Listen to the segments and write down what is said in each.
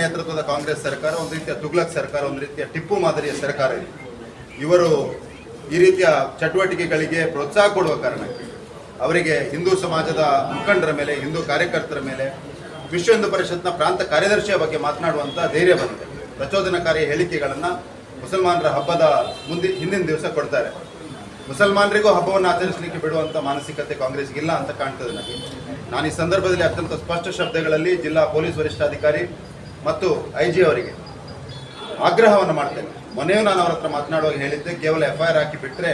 ನೇತೃತ್ವದ ಕಾಂಗ್ರೆಸ್ ಸರ್ಕಾರ, ಒಂದು ರೀತಿಯ ತುಗ್ಲಕ್ ಸರ್ಕಾರ, ಒಂದು ರೀತಿಯ ಟಿಪ್ಪು ಮಾದರಿಯ ಸರ್ಕಾರ ಇದೆ. ಇವರು ಈ ರೀತಿಯ ಚಟುವಟಿಕೆಗಳಿಗೆ ಪ್ರೋತ್ಸಾಹ ಕೊಡುವ ಕಾರಣಕ್ಕೆ, ಅವರಿಗೆ ಹಿಂದೂ ಸಮಾಜದ ಮುಖಂಡರ ಮೇಲೆ, ಹಿಂದೂ ಕಾರ್ಯಕರ್ತರ ಮೇಲೆ ವಿಶ್ವ ಹಿಂದೂ ಪರಿಷತ್ನ ಪ್ರಾಂತ ಕಾರ್ಯದರ್ಶಿಯ ಬಗ್ಗೆ ಮಾತನಾಡುವಂಥ ಧೈರ್ಯ ಬಂದಿದೆ. ಪ್ರಚೋದನಕಾರಿ ಹೇಳಿಕೆಗಳನ್ನು ಮುಸಲ್ಮಾನರ ಹಬ್ಬದ ಮುಂದೆ, ಹಿಂದಿನ ದಿವಸ ಕೊಡ್ತಾರೆ. ಮುಸಲ್ಮಾನರಿಗೂ ಹಬ್ಬವನ್ನು ಆಚರಿಸಲಿಕ್ಕೆ ಬಿಡುವಂತ ಮಾನಸಿಕತೆ ಕಾಂಗ್ರೆಸ್ಗೆ ಇಲ್ಲ ಅಂತ ಕಾಣ್ತದೆ ನನಗೆ. ನಾನು ಈ ಸಂದರ್ಭದಲ್ಲಿ ಅತ್ಯಂತ ಸ್ಪಷ್ಟ ಶಬ್ದಗಳಲ್ಲಿ ಜಿಲ್ಲಾ ಪೊಲೀಸ್ ವರಿಷ್ಠಾಧಿಕಾರಿ ಮತ್ತು ಐ ಜಿ ಅವರಿಗೆ ಆಗ್ರಹವನ್ನು ಮಾಡ್ತೇನೆ. ಮೊನ್ನೆಯೂ ನಾನು ಅವರ ಹತ್ರ ಮಾತನಾಡುವಾಗ ಹೇಳಿದ್ದೆ, ಕೇವಲ ಎಫ್ ಐ ಆರ್ ಹಾಕಿ ಬಿಟ್ಟರೆ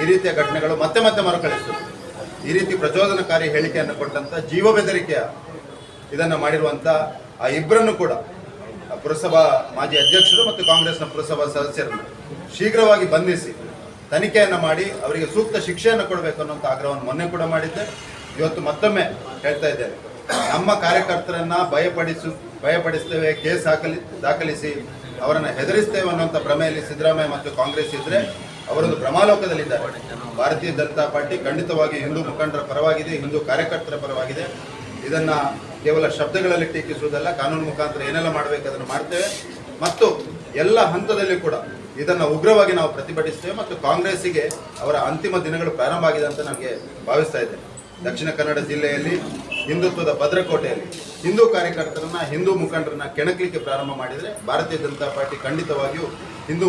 ಈ ರೀತಿಯ ಘಟನೆಗಳು ಮತ್ತೆ ಮತ್ತೆ ಮರುಕಳಿಸ್ತದೆ ಈ ರೀತಿ ಪ್ರಚೋದನಕಾರಿ ಹೇಳಿಕೆಯನ್ನು ಕೊಟ್ಟಂಥ ಜೀವ ಬೆದರಿಕೆಯ ಇದನ್ನು ಮಾಡಿರುವಂಥ ಆ ಇಬ್ಬರನ್ನು ಕೂಡ ಪುರಸಭಾ ಮಾಜಿ ಅಧ್ಯಕ್ಷರು ಮತ್ತು ಕಾಂಗ್ರೆಸ್ನ ಪುರಸಭಾ ಸದಸ್ಯರನ್ನು ಶೀಘ್ರವಾಗಿ ಬಂಧಿಸಿ ತನಿಖೆಯನ್ನು ಮಾಡಿ ಅವರಿಗೆ ಸೂಕ್ತ ಶಿಕ್ಷೆಯನ್ನು ಕೊಡಬೇಕು ಅನ್ನೋಂಥ ಆಗ್ರಹವನ್ನು ಮೊನ್ನೆ ಕೂಡ ಮಾಡಿದ್ದೆ. ಇವತ್ತು ಮತ್ತೊಮ್ಮೆ ಹೇಳ್ತಾ ಇದ್ದೇನೆ. ನಮ್ಮ ಕಾರ್ಯಕರ್ತರನ್ನ ಭಯಪಡಿಸು, ಭಯಪಡಿಸ್ತೇವೆ, ಕೇಸ್ ಹಾಕಲಿ, ದಾಖಲಿಸಿ ಅವರನ್ನು ಹೆದರಿಸ್ತೇವೆ ಅನ್ನುವಂಥ ಭ್ರಮೆಯಲ್ಲಿ ಸಿದ್ದರಾಮಯ್ಯ ಮತ್ತು ಕಾಂಗ್ರೆಸ್ ಇದ್ರೆ ಅವರೊಂದು ಭ್ರಮಾಲೋಕದಲ್ಲಿದ್ದಾರೆ. ಭಾರತೀಯ ಜನತಾ ಪಾರ್ಟಿ ಖಂಡಿತವಾಗಿ ಹಿಂದೂ ಮುಖಂಡರ ಪರವಾಗಿದೆ, ಹಿಂದೂ ಕಾರ್ಯಕರ್ತರ ಪರವಾಗಿದೆ. ಇದನ್ನ ಕೇವಲ ಶಬ್ದಗಳಲ್ಲಿ ಟೀಕಿಸುವುದಲ್ಲ, ಕಾನೂನು ಮುಖಾಂತರ ಏನೆಲ್ಲ ಮಾಡಬೇಕು ಅದನ್ನು ಮಾಡ್ತೇವೆ. ಮತ್ತು ಎಲ್ಲ ಹಂತದಲ್ಲಿ ಕೂಡ ಇದನ್ನು ಉಗ್ರವಾಗಿ ನಾವು ಪ್ರತಿಭಟಿಸ್ತೇವೆ ಮತ್ತು ಕಾಂಗ್ರೆಸ್ಸಿಗೆ ಅವರ ಅಂತಿಮ ದಿನಗಳು ಪ್ರಾರಂಭ ಆಗಿದೆ ಅಂತ ನನಗೆ ಭಾವಿಸ್ತಾ ಇದ್ದೇನೆ. ದಕ್ಷಿಣ ಕನ್ನಡ ಜಿಲ್ಲೆಯಲ್ಲಿ ಹಿಂದುತ್ವದ ಭದ್ರಕೋಟೆಯಲ್ಲಿ ಹಿಂದೂ ಕಾರ್ಯಕರ್ತರನ್ನ ಹಿಂದೂ ಮುಖಂಡರನ್ನ ಕೆಣಕಲಿಕ್ಕೆ ಪ್ರಾರಂಭ ಮಾಡಿದರೆ ಭಾರತೀಯ ಜನತಾ ಪಾರ್ಟಿ ಖಂಡಿತವಾಗಿಯೂ ಹಿಂದೂ